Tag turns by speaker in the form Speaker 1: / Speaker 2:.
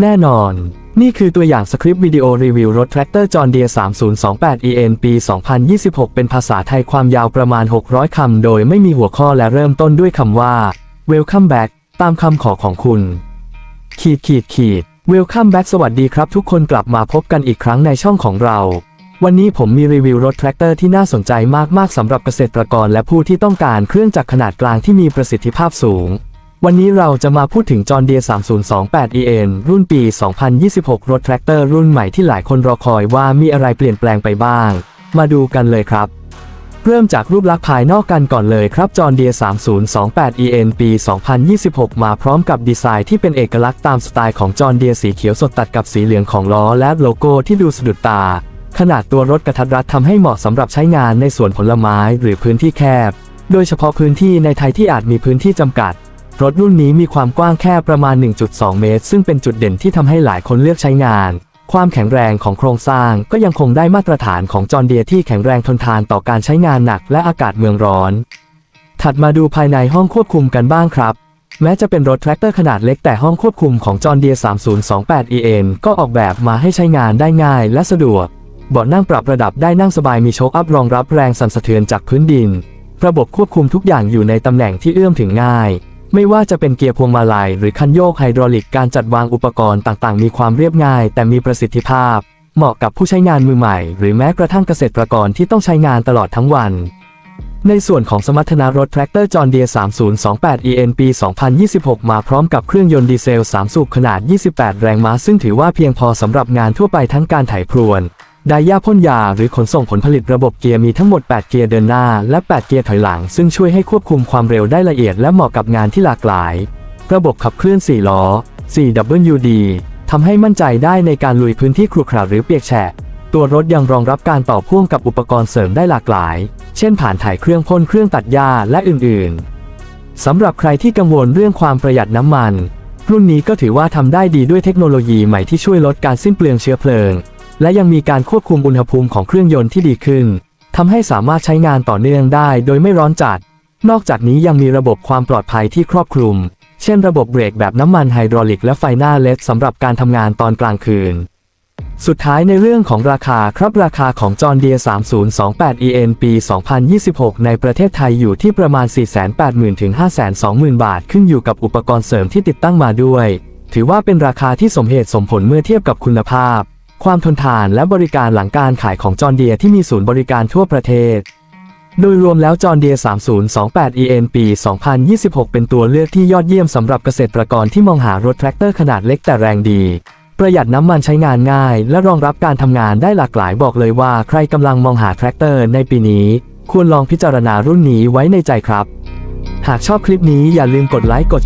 Speaker 1: แน่นอน นี่คือตัวอย่างสคริปต์วิดีโอรีวิวรถแทรกเตอร์จอห์นเดีย3028 EN ปี 2026 เป็นภาษาไทยความยาวประมาณ 600 คำ โดยไม่มีหัวข้อและเริ่มต้นด้วยคำว่า Welcome back ตามคำขอของคุณ ขีดขีดขีด Welcome back สวัสดีครับ ทุกคนกลับมาพบกันอีกครั้งในช่องของเรา วันนี้ผมมีรีวิวรถแทรกเตอร์ที่น่าสนใจมากๆสำหรับเกษตรกรและผู้ที่ต้องการเครื่องจักรขนาดกลางที่มีประสิทธิภาพสูง วันนี้เราจะมาพูดถึงจอห์นเดีย3028 EN รุ่นปี 2026 รถแทรกเตอร์รุ่นใหม่ที่หลายคนรอคอยว่ามีอะไรเปลี่ยนแปลงไปบ้าง มาดูกันเลยครับ เริ่มจากรูปลักษณ์ภายนอกกันก่อนเลยครับจอห์นเดีย3028 EN ปี 2026 มาพร้อมกับดีไซน์ที่เป็นเอกลักษณ์ตามสไตล์ของจอห์นเดียสีเขียวสดตัดกับสีเหลืองของล้อและโลโก้ที่ดูสะดุดตา ขนาดตัวรถกระทัดรัดทำให้เหมาะสำหรับใช้งานในสวนผลไม้หรือพื้นที่แคบ โดยเฉพาะพื้นที่ในไทยที่อาจมีพื้นที่จำกัด รถรุ่นนี้มีความกว้างแค่ประมาณ 1.2 เมตร ซึ่งเป็นจุดเด่นที่ทำให้หลายคนเลือกใช้งาน ความแข็งแรงของโครงสร้างก็ยังคงได้มาตรฐานของจอห์เดียที่แข็งแรงทนทานต่อการใช้งานหนักและอากาศเมืองร้อน ถัดมาดูภายในห้องควบคุมกันบ้างครับแม้จะเป็นรถแทรกเตอร์ขนาดเล็กแต่ห้องควบคุมของจอห์เดีย 3028 EN ก็ออกแบบมาให้ใช้งานได้ง่ายและสะดวก เบาะนั่งปรับระดับได้นั่งสบายมีโชคอัพรองรับแรงสั่นสะเทือนจากพื้นดิน ระบบควบคุมทุกอย่างอยู่ในตำแหน่งที่เอื้อมถึงง่าย ไม่ว่าจะเป็นเกียร์พวงมาลัยหรือคันโยกไฮดรอลิกการจัดวางอุปกรณ์ต่างๆ มีความเรียบง่าย แต่มีประสิทธิภาพ เหมาะกับผู้ใช้งานมือใหม่ หรือแม้กระทั่งเกษตรกรที่ต้องใช้งานตลอดทั้งวัน ในส่วนของสมรรถนะรถแทรกเตอร์จอห์นเดีย3028 EN ปี 2026 มาพร้อมกับเครื่องยนต์ดีเซล 3 สูบขนาด 28 แรงม้าซึ่งถือว่าเพียงพอสำหรับงานทั่วไปทั้งการไถพรวน ไดย่าพ่นยาหรือขนส่งผลผลิตระบบเกียร์มีทั้งหมด 8 เกียร์เดินหน้า และ 8 เกียร์ถอยหลัง ซึ่งช่วยให้ควบคุมความเร็วได้ละเอียดและเหมาะกับงานที่หลากหลาย ระบบขับเคลื่อน 4 ล้อ 4WD ทำให้มั่นใจได้ในการลุยพื้นที่ครุขระหรือเปียกแฉะ ตัวรถยังรองรับการต่อพ่วงกับอุปกรณ์เสริมได้หลากหลาย เช่น ผ่านถ่ายเครื่องพ่นเครื่องตัดหญ้าและอื่น ๆ สำหรับใครที่กังวลเรื่องความประหยัดน้ำมัน รุ่นนี้ก็ถือว่าทำได้ดีด้วยเทคโนโลยีใหม่ที่ช่วยลดการสิ้นเปลืองเชื้อเพลิง และยังมีการควบคุมอุณหภูมิของเครื่องยนต์ที่ดีขึ้นทำให้สามารถใช้งานต่อเนื่องได้โดยไม่ร้อนจัด นอกจากนี้ยังมีระบบความปลอดภัยที่ครอบคลุม เช่นระบบเบรกแบบน้ำมันไฮดรอลิกและไฟหน้าเลดสำหรับการทำงานตอนกลางคืน สุดท้ายในเรื่องของราคาครับราคาของจอห์นเดีย3028 EN ปี 2026 ในประเทศไทยอยู่ที่ประมาณ 480,000 ถึง 520,000 บาท ขึ้นอยู่กับอุปกรณ์เสริมที่ติดตั้งมาด้วย ถือว่าเป็นราคาที่สมเหตุสมผลเมื่อเทียบกับคุณภาพ ความทนทานและบริการหลังการขายของจอห์เดียที่มีศูนย์บริการทั่วประเทศ โดยรวมแล้วจอห์เดีย 3028 EN ปี 2026 เป็นตัวเลือกที่ยอดเยี่ยมสำหรับเกษตรกรที่มองหารถแทรกเตอร์ขนาดเล็กแต่แรงดี ประหยัดน้ำมันใช้งานง่าย และรองรับการทำงานได้หลากหลายบอกเลยว่าใครกำลังมองหาแทรกเตอร์ในปีนี้ ควรลองพิจารณารุ่นนี้ไว้ในใจครับ หากชอบคลิปนี้อย่าลืมกดไลค์กด